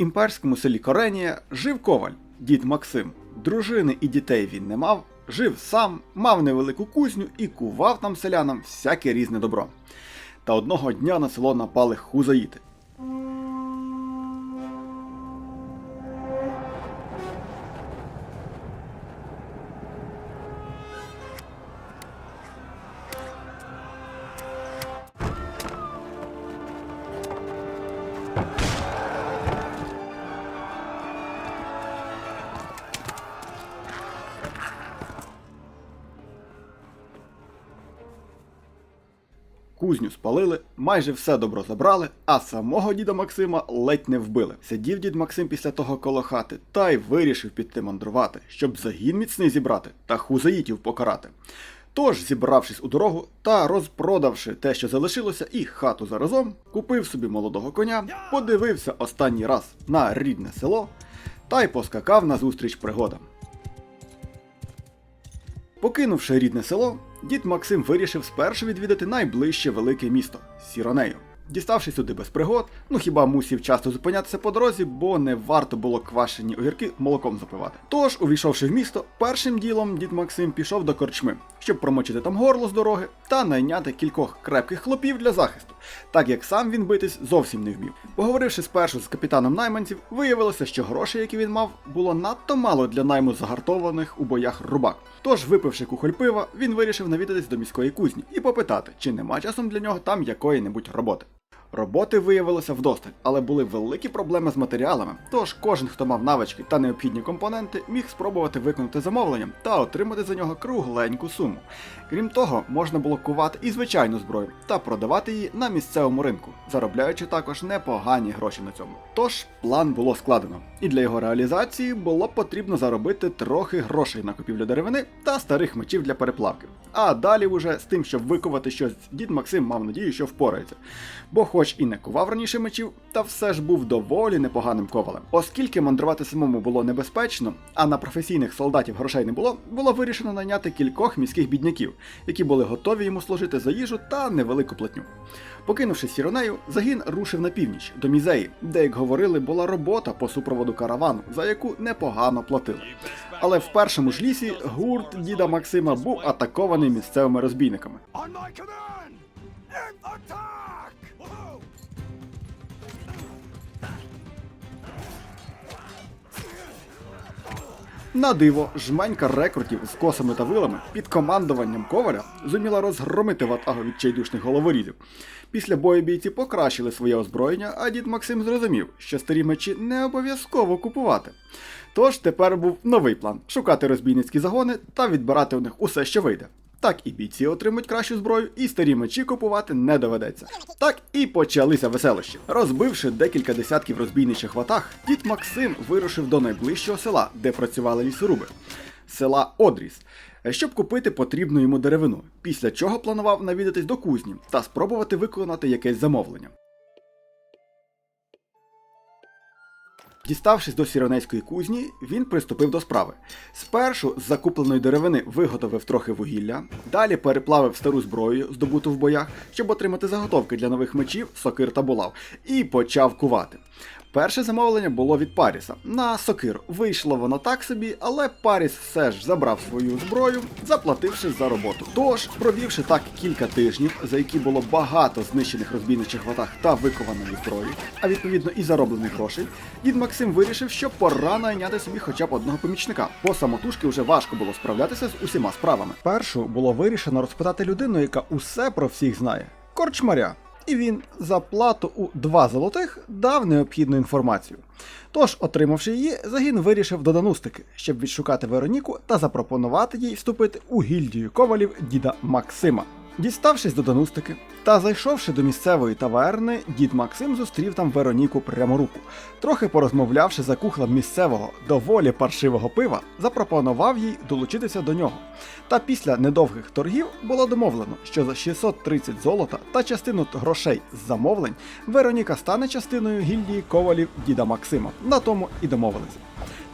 імперському селі Коренія жив коваль, дід Максим. Дружини і дітей він не мав, жив сам, мав невелику кузню і кував там селянам всяке різне добро. Та одного дня на село напали хузаїти. Кузню спалили, майже все добро забрали, а самого діда Максима ледь не вбили. Сидів дід Максим після того коло хати та й вирішив піти мандрувати, щоб загін міцний зібрати та хузаїтів покарати. Тож, зібравшись у дорогу та розпродавши те, що залишилося, і хату заразом, купив собі молодого коня, подивився останній раз на рідне село та й поскакав назустріч пригодам. Покинувши рідне село, дід Максим вирішив спершу відвідати найближче велике місто Сіронею. Діставши сюди без пригод, ну хіба мусів часто зупинятися по дорозі, бо не варто було квашені огірки молоком запивати. Тож, увійшовши в місто, першим ділом дід Максим пішов до корчми, щоб промочити там горло з дороги та найняти кількох крепких хлопів для захисту, так як сам він битись зовсім не вмів. Поговоривши спершу з капітаном найманців, виявилося, що грошей, які він мав, було надто мало для найму загартованих у боях рубак. Тож, випивши кухоль пива, він вирішив навідатись до міської кузні і попитати, чи нема часом для нього там якої-небудь роботи. Роботи виявилося вдосталь, але були великі проблеми з матеріалами. Тож кожен, хто мав навички та необхідні компоненти, міг спробувати виконати замовлення та отримати за нього кругленьку суму. Крім того, можна було кувати і звичайну зброю та продавати її на місцевому ринку, заробляючи також непогані гроші на цьому. Тож план було складено, і для його реалізації було потрібно заробити трохи грошей на купівлю деревини та старих мечів для переплавки. А далі вже з тим, щоб викувати щось, дід Максим мав надію, що впорається. Бо хоч і не кував раніше мечів, та все ж був доволі непоганим ковалем. Оскільки мандрувати самому було небезпечно, а на професійних солдатів грошей не було, було вирішено найняти кількох міських бідняків, які були готові йому служити за їжу та невелику платню. Покинувши сіронею, загін рушив на північ до мізеї, де, як говорили, була робота по супроводу каравану, за яку непогано платили. Але в першому ж лісі гурт діда Максима був атакований місцевими розбійниками. На диво, жменька рекрутів з косами та вилами під командуванням коваля зуміла розгромити ватагу відчайдушних головорізів. Після бою бійці покращили своє озброєння, а дід Максим зрозумів, що старі мечі не обов'язково купувати. Тож тепер був новий план шукати розбійницькі загони та відбирати у них усе, що вийде. Так і бійці отримують кращу зброю, і старі мечі купувати не доведеться. Так і почалися веселощі. Розбивши декілька десятків розбійничих ватах, дід Максим вирушив до найближчого села, де працювали лісоруби села Одріс, щоб купити потрібну йому деревину, після чого планував навідатись до кузні та спробувати виконати якесь замовлення. Діставшись до сіронецької кузні, він приступив до справи. Спершу з закупленої деревини виготовив трохи вугілля, далі переплавив стару зброю, здобуту в боях, щоб отримати заготовки для нових мечів, сокир та булав, і почав кувати. Перше замовлення було від Паріса на сокир. Вийшло воно так собі, але Паріс все ж забрав свою зброю, заплативши за роботу. Тож, провівши так кілька тижнів, за які було багато знищених розбійничих ватаг та викованої зброї, а відповідно і зароблених грошей, дід Максим вирішив, що пора найняти собі хоча б одного помічника, бо самотужки вже важко було справлятися з усіма справами. Першу було вирішено розпитати людину, яка усе про всіх знає корчмаря і він за плату у 2 золотих дав необхідну інформацію. Тож, отримавши її, загін вирішив до Данустики, щоб відшукати Вероніку та запропонувати їй вступити у гільдію ковалів діда Максима. Діставшись до Данустики та зайшовши до місцевої таверни, дід Максим зустрів там Вероніку пряморуку. Трохи порозмовлявши за кухлем місцевого доволі паршивого пива, запропонував їй долучитися до нього. Та після недовгих торгів було домовлено, що за 630 золота та частину грошей з замовлень Вероніка стане частиною гільдії ковалів діда Максима. На тому і домовилися.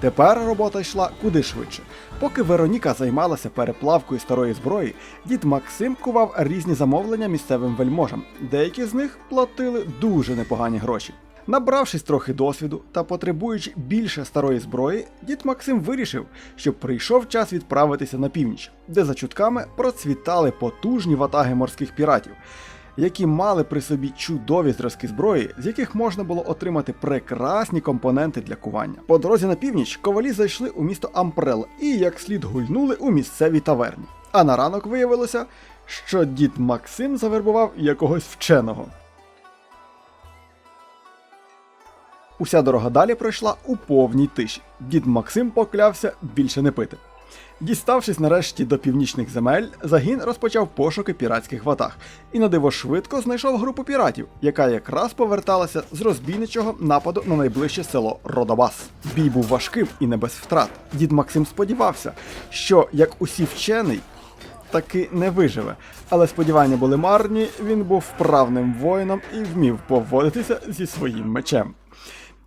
Тепер робота йшла куди швидше. Поки Вероніка займалася переплавкою старої зброї, дід Максим кував різні замовлення місцевим вельможам. Деякі з них платили дуже непогані гроші. Набравшись трохи досвіду та потребуючи більше старої зброї, дід Максим вирішив, що прийшов час відправитися на північ, де за чутками процвітали потужні ватаги морських піратів, які мали при собі чудові зразки зброї, з яких можна було отримати прекрасні компоненти для кування. По дорозі на північ ковалі зайшли у місто Ампрел і як слід гульнули у місцевій таверні. А на ранок виявилося, що дід Максим завербував якогось вченого. Уся дорога далі пройшла у повній тиші. Дід Максим поклявся більше не пити. Діставшись нарешті до північних земель, загін розпочав пошуки піратських ватаг і на диво швидко знайшов групу піратів, яка якраз поверталася з розбійничого нападу на найближче село Родобас. Бій був важким і не без втрат. Дід Максим сподівався, що як усі вчений, таки не виживе, але сподівання були марні, він був вправним воїном і вмів поводитися зі своїм мечем.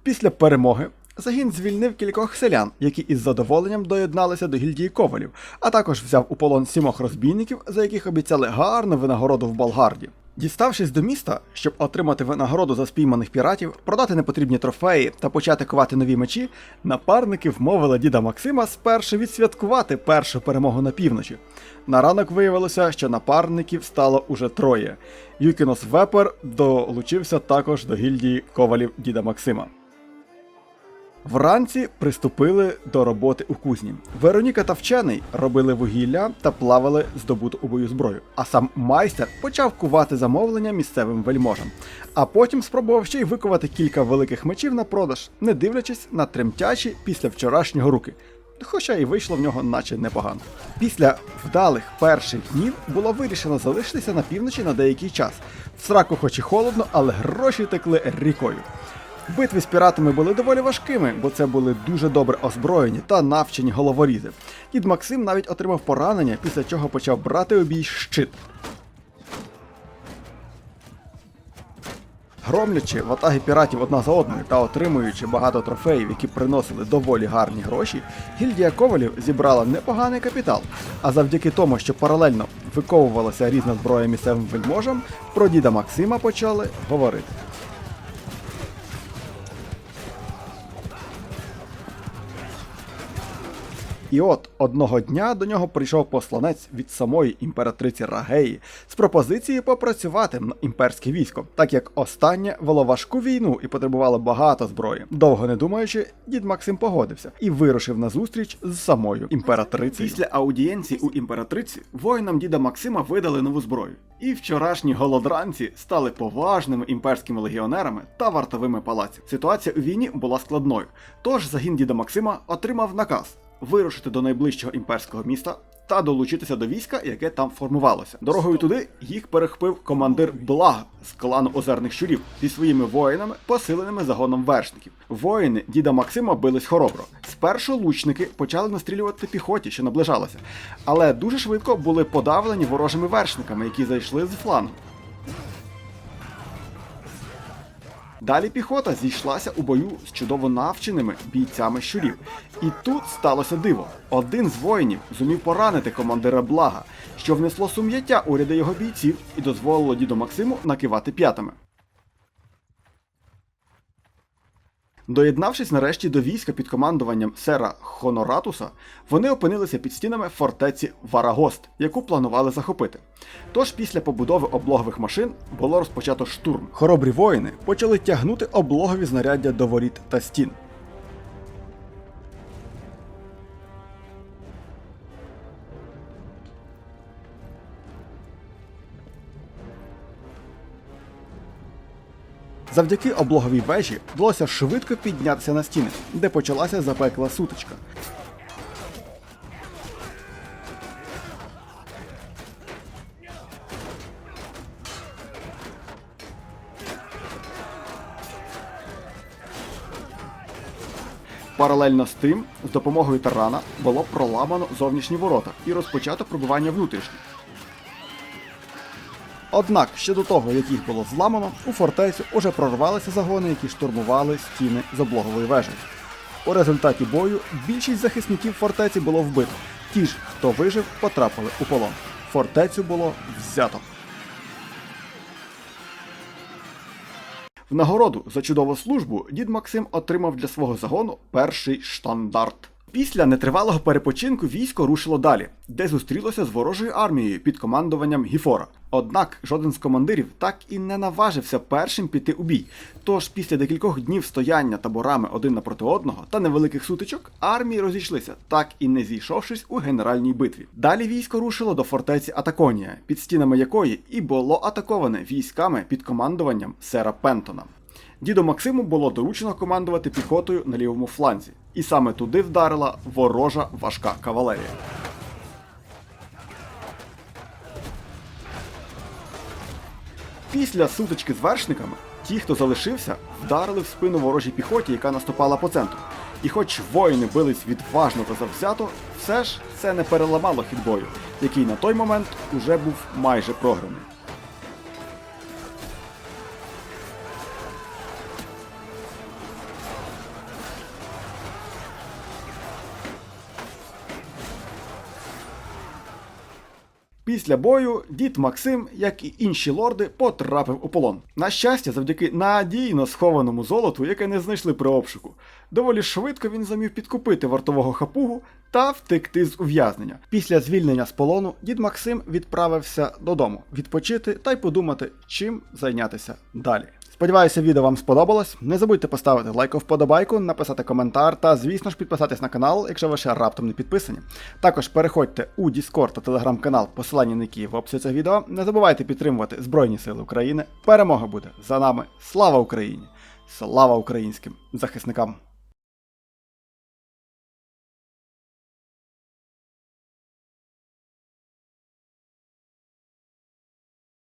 Після перемоги загін звільнив кількох селян, які із задоволенням доєдналися до гільдії ковалів, а також взяв у полон сімох розбійників, за яких обіцяли гарну винагороду в Болгарді. Діставшись до міста, щоб отримати винагороду за спійманих піратів, продати непотрібні трофеї та почати ковати нові мечі, напарники вмовили діда Максима спершу відсвяткувати першу перемогу на півночі. На ранок виявилося, що напарників стало уже троє. Юкінос Вепер долучився також до гільдії ковалів діда Максима. Вранці приступили до роботи у кузні. Вероніка та вчений робили вугілля та плавали здобуту у бою зброю. А сам майстер почав кувати замовлення місцевим вельможам. А потім спробував ще й викувати кілька великих мечів на продаж, не дивлячись на тремтячі після вчорашнього руки. Хоча і вийшло в нього наче непогано. Після вдалих перших днів було вирішено залишитися на півночі на деякий час. В сраку хоч і холодно, але гроші текли рікою. Битви з піратами були доволі важкими, бо це були дуже добре озброєні та навчені головорізи. Дід Максим навіть отримав поранення, після чого почав брати у бій щит. Громлячи ватаги піратів одна за одною та отримуючи багато трофеїв, які приносили доволі гарні гроші, гільдія ковалів зібрала непоганий капітал. А завдяки тому, що паралельно виковувалася різна зброя місцевим вельможам, про діда Максима почали говорити. І от одного дня до нього прийшов посланець від самої імператриці Рагеї з пропозицією попрацювати на імперське військо, так як останнє вело важку війну і потребувало багато зброї. Довго не думаючи, дід Максим погодився і вирушив на зустріч з самою імператрицею. Після аудієнції у імператриці воїнам діда Максима видали нову зброю. І вчорашні голодранці стали поважними імперськими легіонерами та вартовими палаців. Ситуація у війні була складною, тож загін діда Максима отримав наказ вирушити до найближчого імперського міста та долучитися до війська, яке там формувалося. Дорогою туди їх перехопив командир Благ з клану озерних щурів зі своїми воїнами, посиленими загоном вершників. Воїни діда Максима бились хоробро. Спершу лучники почали настрілювати піхоті, що наближалася, але дуже швидко були подавлені ворожими вершниками, які зайшли з флангу. Далі піхота зійшлася у бою з чудово навченими бійцями щурів. І тут сталося диво. Один з воїнів зумів поранити командира Блага, що внесло сум'яття у ряди його бійців і дозволило діду Максиму накивати п'ятами. Доєднавшись нарешті до війська під командуванням сера Хоноратуса, вони опинилися під стінами фортеці Варагост, яку планували захопити. Тож після побудови облогових машин було розпочато штурм. Хоробрі воїни почали тягнути облогові знаряддя до воріт та стін. Завдяки облоговій вежі вдалося швидко піднятися на стіни, де почалася запекла сутичка. Паралельно з тим, з допомогою тарана було проламано зовнішні ворота і розпочато пробивання внутрішніх. Однак ще до того, як їх було зламано, у фортецю уже прорвалися загони, які штурмували стіни з облогової вежі. У результаті бою більшість захисників фортеці було вбито. Ті ж, хто вижив, потрапили у полон. Фортецю було взято. В нагороду за чудову службу дід Максим отримав для свого загону перший штандарт. Після нетривалого перепочинку військо рушило далі, де зустрілося з ворожою армією під командуванням Гіфора. Однак жоден з командирів так і не наважився першим піти у бій. Тож після декількох днів стояння таборами один напроти одного та невеликих сутичок армії розійшлися, так і не зійшовшись у генеральній битві. Далі військо рушило до фортеці Атаконія, під стінами якої і було атаковане військами під командуванням сера Пентона. Діду Максиму було доручено командувати піхотою на лівому фланзі, і саме туди вдарила ворожа важка кавалерія. Після сутички з вершниками, ті, хто залишився, вдарили в спину ворожій піхоті, яка наступала по центру. І хоч воїни бились відважно та завзято, все ж це не переламало хід бою, який на той момент уже був майже програний. Після бою дід Максим, як і інші лорди, потрапив у полон. На щастя, завдяки надійно схованому золоту, яке не знайшли при обшуку, доволі швидко він зумів підкупити вартового хапугу та втекти з ув'язнення. Після звільнення з полону дід Максим відправився додому відпочити та й подумати, чим зайнятися далі. Сподіваюся, відео вам сподобалось. Не забудьте поставити лайк вподобайку, написати коментар та, звісно ж, підписатись на канал, якщо ви ще раптом не підписані. Також переходьте у Discord та телеграм-канал, посилання на які в описі цього відео. Не забувайте підтримувати Збройні Сили України. Перемога буде за нами. Слава Україні! Слава українським захисникам!